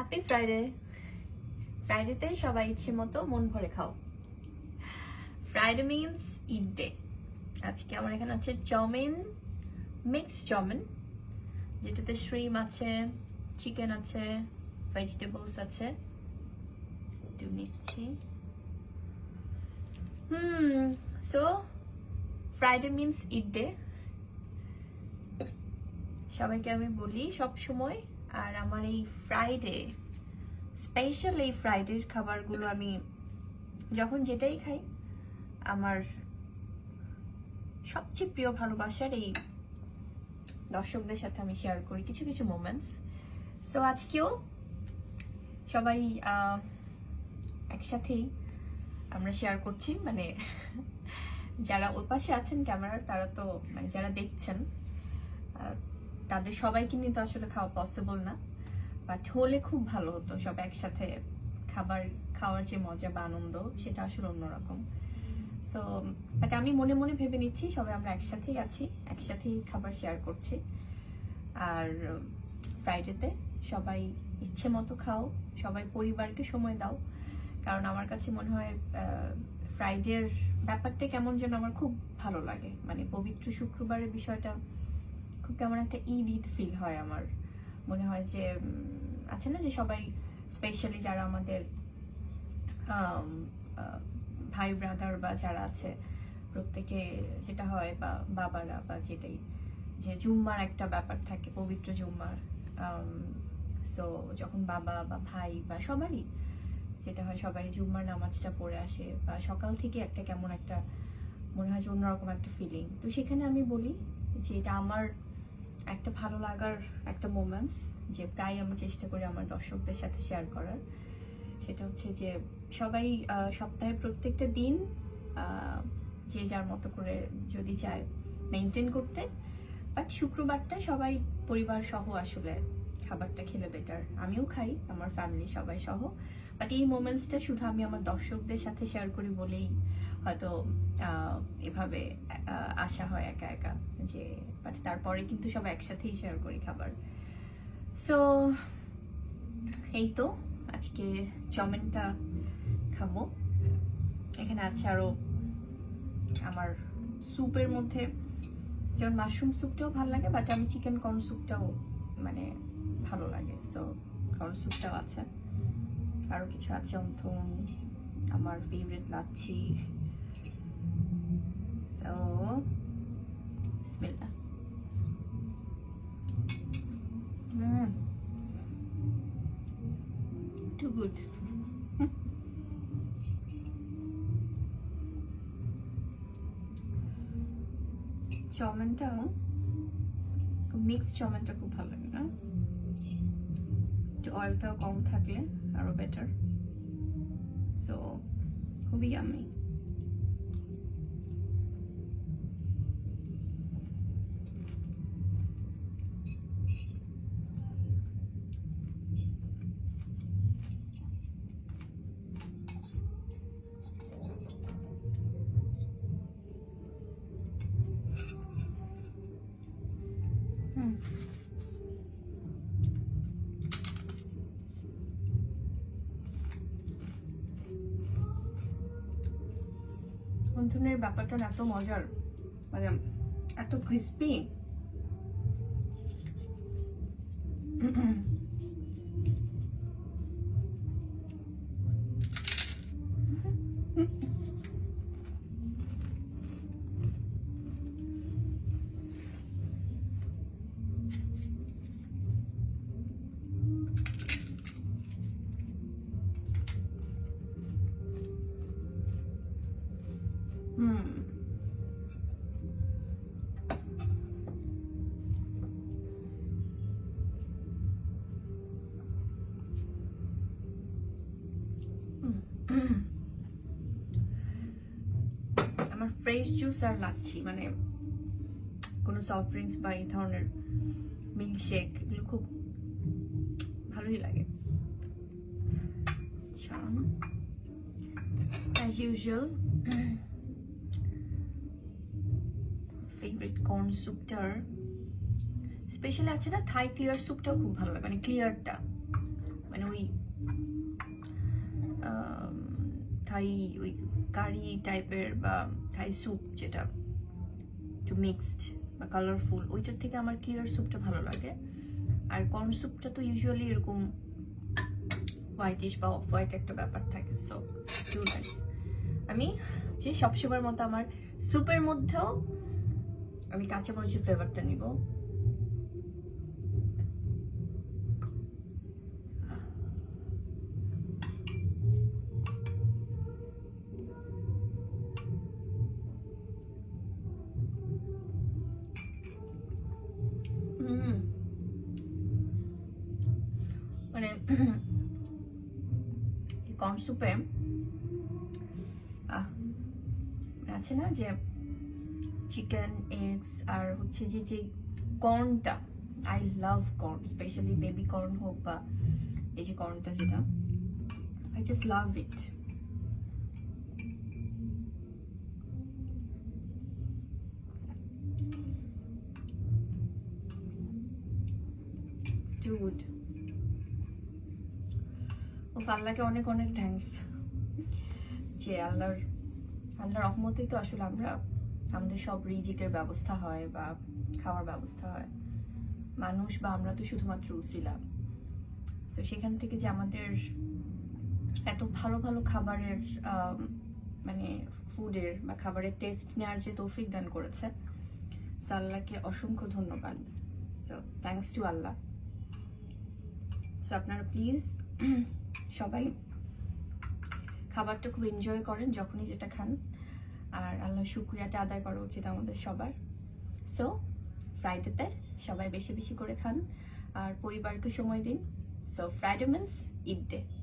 Happy Friday ফ্রাইডেতে সবাই ইচ্ছে মতো মন ভরে খাও। ফ্রাইডে মিনস ইট ডে আজকে আমার এখানে আছে চাউমিন মিক্স চাউমিন, যেটাতে শ্রিম আছে চিকেন আছে ভেজিটেবলস আছে। একটু নিচ্ছি। হুম so Friday means eat day সবাইকে আমি বলি সব সময় আর আমার এই ফ্রাইডে স্পেশাল এই ফ্রাইডের খাবারগুলো আমি যখন যেটাই খাই, আমার সবচেয়ে প্রিয় ভালোবাসার এই দর্শকদের সাথে আমি শেয়ার করি কিছু কিছু মোমেন্টস সো আজকেও সবাই একসাথেই আমরা শেয়ার করছি। মানে যারা ওই পাশে আছেন, ক্যামেরার, তারা তো মানে যারা দেখছেন তাদের সবাইকে নিয়ে তো আসলে খাওয়া পসিবল না। বাট হলে খুব ভালো হতো সব একসাথে খাবার, খাওয়ার যে মজা বা আনন্দ, সেটা আসলে অন্যরকম। সো বাট আমি মনে মনে ভেবে নিচ্ছি সবাই আমরা একসাথেই আছি, একসাথেই খাবার শেয়ার করছি। আর ফ্রাইডেতে সবাই ইচ্ছে মতো খাও, সবাই পরিবারকে সময় দাও। কারণ আমার কাছে মনে হয় ফ্রাইডের ব্যাপারটা কেমন যেন আমার খুব ভালো লাগে। মানে পবিত্র শুক্রবারের বিষয়টা খুব কেমন একটা ঈদ ঈদ ফিল হয় আমার। মনে হয় যে আছে না যে সবাই স্পেশালি যারা আমাদের ভাই ব্রাদার বা যারা আছে, প্রত্যেকে যেটা হয় বা বাবারা বা যেটাই, যে জুম্মার একটা ব্যাপার থাকে, পবিত্র জুম্মার সো যখন বাবা বা ভাই বা সবারই যেটা হয়, সবাই জুম্মার নামাজটা পড়ে আসে বা সকাল থেকে একটা কেমন একটা, মনে হয় যে অন্যরকম একটা ফিলিং তো সেখানে আমি বলি যে এটা আমার একটা ভালো লাগার একটা মোমেন্টস যে প্রায় আমি চেষ্টা করি আমার দর্শকদের সাথে শেয়ার করার। সেটা হচ্ছে যে সবাই সপ্তাহের প্রত্যেকটা দিন যে যার মতো করে যদি চায় মেনটেন করতে। বাট শুক্রবারটা সবাই পরিবার সহ আসলে খাবারটা খেলে বেটার আমিও খাই, আমার ফ্যামিলি সবাই সহ। বাট এই মোমেন্টসটা শুধু আমি আমার দর্শকদের সাথে শেয়ার করি বলেই হয়তো এভাবে আসা হয় একা একা যে বাট তারপরে কিন্তু সব একসাথেই শেয়ার করি খাবার। সো এই তো, আজকে চাউমিনটা খাব। এখানে আছে আরও আমার স্যুপের মধ্যে, যেমন মাশরুম স্যুপটাও ভালো লাগে বাট আমি চিকেন কর্ন স্যুপটাও মানে ভালো লাগে। সো কর্ন স্যুপটাও আছে। আরও কিছু আছে অন্থন আমার ফেভারিট লাচ্ছি। সো বিসমিল্লাহ Mm. Too good. চাউমিনটা মিক্স চাউমিনটা খুব ভালো লাগে না একটু অয়েলটাও কম থাকলে আরও বেটার সো খুবই আমি অন্থনের ব্যাপারটা এত মজার মানে এত ক্রিস্পি আমার ফ্রেশ জুস আর লাচ্ছি মানে কোনো সফট ড্রিঙ্কস বা এই ধরনের মিল্ক শেক এগুলো খুব ভালোই লাগে। অ্যাজ ইউজুয়াল ফেভারিট কর্ন স্যুপটার স্পেশালি আছে না থাই ক্লিয়ার স্যুপটাও খুব ভালো লাগে মানে ক্লিয়ারটা মানে ওই থাই ওই কারি টাইপের বা থাই স্যুপ যেটা একটু মিক্সড বা কালারফুল ওইটার থেকে আমার ক্লিয়ার স্যুপটা ভালো লাগে। আর কর্ন স্যুপটা তো ইউজুয়ালি এরকম হোয়াইটিশ বা অফ হোয়াইট একটা ব্যাপার থাকে সো টু নাইস আমি যে সবসময়ের মতো আমার স্যুপের মধ্যেও আমি কাঁচা মরিচের ফ্লেভারটা নিব। মানে স্যুপে আহ, আছে না যে চিকেন এগস আর হচ্ছে যে যে কর্নটা I love corn specially baby corn হোক বা এই যে কর্নটা যেটা I just love it It's good. আল্লাহকে অনেক অনেক থ্যাঙ্কস যে আল্লাহর আল্লাহর রহমতেই তো আসলে আমরা, আমাদের সব রিজিকের ব্যবস্থা হয় বা খাওয়ার ব্যবস্থা হয়। মানুষ বা আমরা তো শুধুমাত্র উসিলা। তো সেখান থেকে যে আমাদের এত ভালো ভালো খাবারের মানে ফুডের বা খাবারের টেস্ট নেওয়ার যে তৌফিক দান করেছে সো আল্লাহকে অসংখ্য ধন্যবাদ। So thanks to Allah. So আপনারা প্লিজ সবাই খাবারটা খুব এনজয় করেন যখনই যেটা খান। আর আল্লাহ শুক্রিয়াটা আদায় করা উচিত আমাদের সবার। সো ফ্রাইডেতে সবাই বেশি বেশি করে খান। আর পরিবারকে সময় দিন। So Friday means Eid day